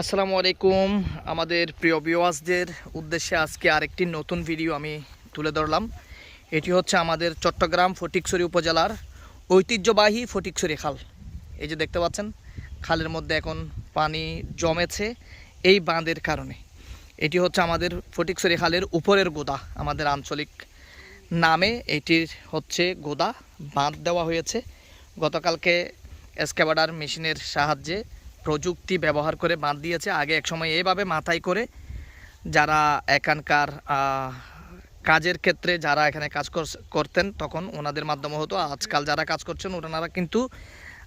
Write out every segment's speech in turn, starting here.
আসসালামু আলাইকুম। আমাদের প্রিয় ভিউয়ার্সদের উদ্দেশ্যে আজকে আরেকটি নতুন ভিডিও আমি তুলে ধরলাম। এটি হচ্ছে আমাদের চট্টগ্রাম ফটিকছড়ি উপজেলার ঐতিহ্যবাহী ফটিকছড়ি খাল। এই যে দেখতে পাচ্ছেন, খালের মধ্যে এখন পানি জমেছে এই বাঁধের কারণে। এটি হচ্ছে আমাদের ফটিকছড়ি খালের উপরের গোদা, আমাদের আঞ্চলিক নামে। এটির হচ্ছে গোদা, বাঁধ দেওয়া হয়েছে। গতকালকে এসকেবাডার মেশিনের সাহায্যে প্রযুক্তি ব্যবহার করে বাঁধ দিয়েছে। আগে একসময় এইভাবে মাথায় করে যারা এখানকার কাজের ক্ষেত্রে যারা এখানে কাজ কর- করতেন তখন ওনাদের মাধ্যমে হতো। আজকাল যারা কাজ করছেন ওনারা কিন্তু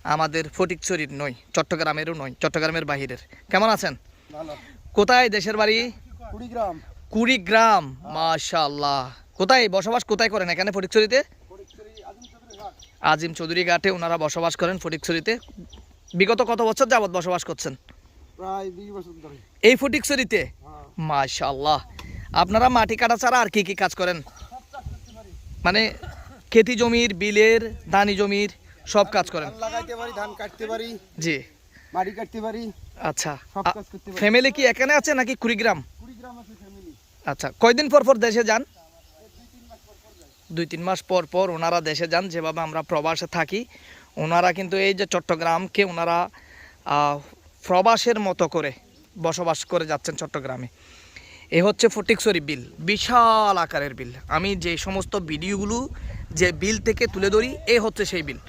আমাদের ফটিকছড়ির নয় চট্টগ্রামেরও নয় চট্টগ্রামের বাহিরের। কেমন আছেন? কোথায় দেশের বাড়ি? কুড়িগ্রাম। কুড়িগ্রাম মাশাল্লাহ কোথায়? বসবাস কোথায় করেন এখানে ফটিকছড়িতে? আজিম চৌধুরী ঘাটে ওনারা বসবাস করেন ফটিকছড়িতে। বিগত কত বছর যাবত বসবাস করছেন? প্রায় দুই বছর ধরে। এই ফটিকছড়িতে? হ্যাঁ। মাশাল্লাহ আপনারা মাটি কাটা ছাড়া আর কি কি কাজ করেন? মানে খেতি জমির বিলের দানি জমির সব কাজ করেন? লাগাইতে পারি ধান কাটতে পারি জি। মাটি কাটতে পারি আচ্ছা। ফ্যামিলি কি এখানে আছে নাকি কুড়িগ্রাম? কুড়িগ্রাম আছে ফ্যামিলি আচ্ছা কয়দিন পর পর দেশে যান? দুই তিন মাস পর পর ওনারা দেশে যান যেভাবে আমরা প্রবাসে থাকি। ওনারা কিন্তু এই যে চট্টগ্রামকে ওনারা প্রবাসের মতো করে বসবাস করে যাচ্ছেন চট্টগ্রামে। এ হচ্ছে ফটিকসরি বিল বিশাল আকারের বিল। আমি যে সমস্ত ভিডিওগুলো যে বিল থেকে তুলে ধরি এ হচ্ছে সেই বিল।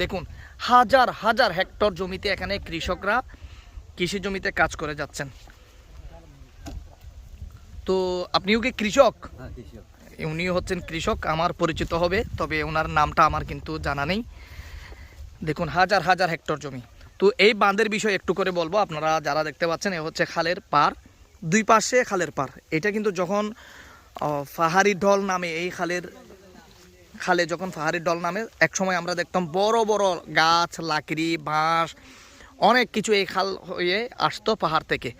দেখুন হাজার হাজার হেক্টর জমিতে এখানে কৃষকরা কৃষি জমিতে কাজ করে যাচ্ছেন। তো আপনিও কি কৃষক। উনিও হচ্ছেন কৃষক আমার পরিচিত হবে তবে ওনার নামটা আমার কিন্তু জানা নেই। দেখুন, হাজার হাজার হেক্টর জমি। তো এই বাঁধের বিষয়ে একটু করে বলব, আপনারা যারা দেখতে পাচ্ছেন, এ হচ্ছে খালের পার দুই পাশে খালের পার এটা কিন্তু যখন পাহাড়ি ঢল নামে এই খালের খালে যখন পাহাড়ি ঢল নামে, একসময় আমরা দেখতাম বড় বড় গাছ, লাকড়ি, বাঁশ, অনেক কিছু এই খাল হয়ে আসতো পাহাড় থেকে।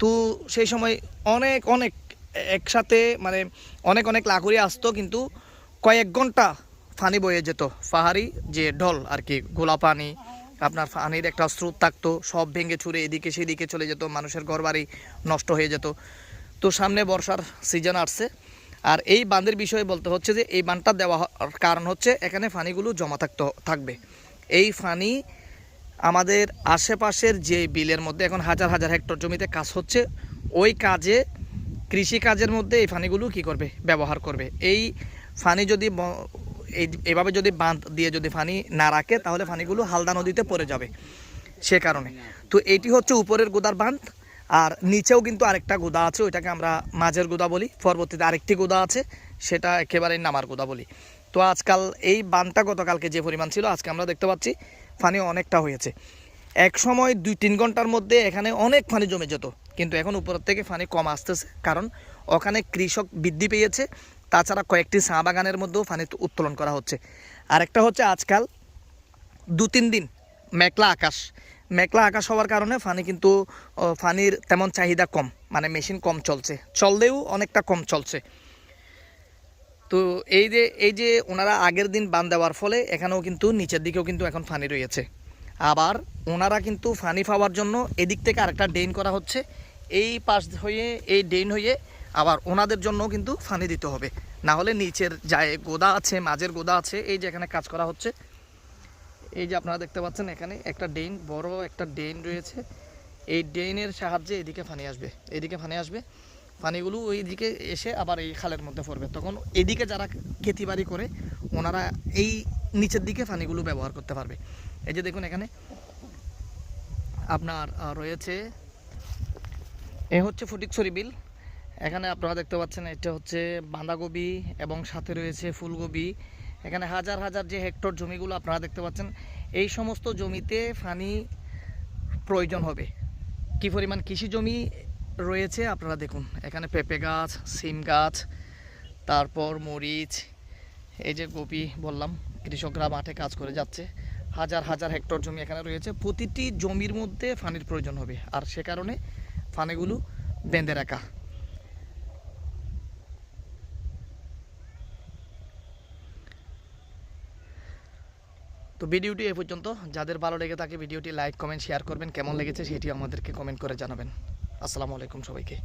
তো সেই সময় অনেক অনেক একসাথে মানে অনেক অনেক লাকুড়ি আসতো, কিন্তু কয়েক ঘণ্টা পানি বয়ে যেত পাহাড়ি যে ঢল আর কি, গোলা পানি, আপনার পানির একটা স্রোত থাকতো, সব ভেঙে ছুঁড়ে এদিকে সেদিকে চলে যেত, মানুষের ঘরবাড়ি নষ্ট হয়ে যেত। তো সামনে বর্ষার সিজন আসছে, আর এই বাঁধের বিষয়ে বলতে হচ্ছে যে, এই বাঁধটা দেওয়া কারণ হচ্ছে এখানে ফানিগুলো জমা থাকতে, থাকবে। এই ফানি আমাদের আশেপাশের যে বিলের মধ্যে এখন হাজার হাজার হেক্টর জমিতে কাজ হচ্ছে, ওই কাজে কৃষি কাজের মধ্যে এই ফানিগুলো কি করবে, ব্যবহার করবে। এই ফানি যদি এভাবে যদি বাঁধ দিয়ে যদি ফানি না রাখে, তাহলে ফানিগুলো হালদা নদীতে পড়ে যাবে সে কারণে। তো এটি হচ্ছে উপরের গোদার বাঁধ, আর নিচেও কিন্তু আরেকটা গোদা আছে, ওইটাকে আমরা মাঝের গোদা বলি, পরবর্তীতে আরেকটি গোদা আছে, সেটা একেবারে নামার গোদা বলি। তো আজকাল এই বানটা গতকালকে যে পরিমাণ ছিল, আজকে আমরা দেখতে পাচ্ছি পানি অনেকটা হয়েছে। এক সময় দুই তিন ঘণ্টার মধ্যে এখানে অনেক পানি জমে যেত, কিন্তু এখন উপর থেকে পানি কম আসতেছে, কারণ ওখানে কৃষক বৃদ্ধি পেয়েছে তাছাড়া কয়েকটি চা বাগানের মধ্যেও পানি উত্তোলন করা হচ্ছে। আরেকটা হচ্ছে আজকাল দু তিন দিন মেঘলা আকাশ। মেঘলা আকাশ হওয়ার কারণে ফানি কিন্তু ফানির তেমন চাহিদা কম মানে মেশিন কম চলছে। চললেও অনেকটা কম চলছে। তো এই যে এই যে ওনারা আগের দিন বান দেওয়ার ফলে এখানেও কিন্তু নিচের দিকেও কিন্তু এখন ফানি রয়েছে। আবার ওনারা কিন্তু ফানি পাওয়ার জন্য এদিক থেকে আরেকটা ড্রেন করা হচ্ছে। এই পাশ হয়ে, এই ড্রেন হয়ে আবার ওনাদের জন্য কিন্তু ফানি দিতে হবে। না হলে নিচের যায় গোদা আছে, মাঝের গোদা আছে, এই যে এখানে কাজ করা হচ্ছে। এই যে আপনারা দেখতে পাচ্ছেন এখানে একটা ড্রেন, বড় একটা ড্রেন রয়েছে। এই ড্রেনের সাহায্যে এদিকে ফানি আসবে, এদিকে পানি আসবে। পানিগুলো ওই দিকে এসে আবার এই খালের মধ্যে পড়বে। তখন এদিকে যারা খেতিবাড়ি করে, ওনারা এই নিচের দিকে পানিগুলো ব্যবহার করতে পারবে। এই যে দেখুন এখানে আপনার রয়েছে, এ হচ্ছে ফটিকছড়ি বিল। এখানে আপনারা দেখতে পাচ্ছেন এটা হচ্ছে বাঁধাকপি এবং সাথে রয়েছে ফুলকপি। এখানে হাজার হাজার যে হেক্টর জমিগুলো আপনারা দেখতে পাচ্ছেন, এই সমস্ত জমিতে ফানি প্রয়োজন হবে। কি পরিমাণ কৃষি জমি রয়েছে আপনারা দেখুন। এখানে পেঁপে গাছ, সিম গাছ, তারপর মরিচ, এই যে কপি বললাম, কৃষকরা মাঠে কাজ করে যাচ্ছে। হাজার হাজার হেক্টর জমি এখানে রয়েছে। প্রতিটি জমির মধ্যে পানির প্রয়োজন হবে। আর সে কারণে পানিগুলো বেঁধে রাখা। তো ভিডিওটি এ পর্যন্ত। যাদের ভালো লেগে থাকে ভিডিওটি লাইক, কমেন্ট, শেয়ার করবেন। কেমন লেগেছে সেটি আমাদেরকে কমেন্ট করে জানাবেন। আসসালামু আলাইকুম সবাইকে।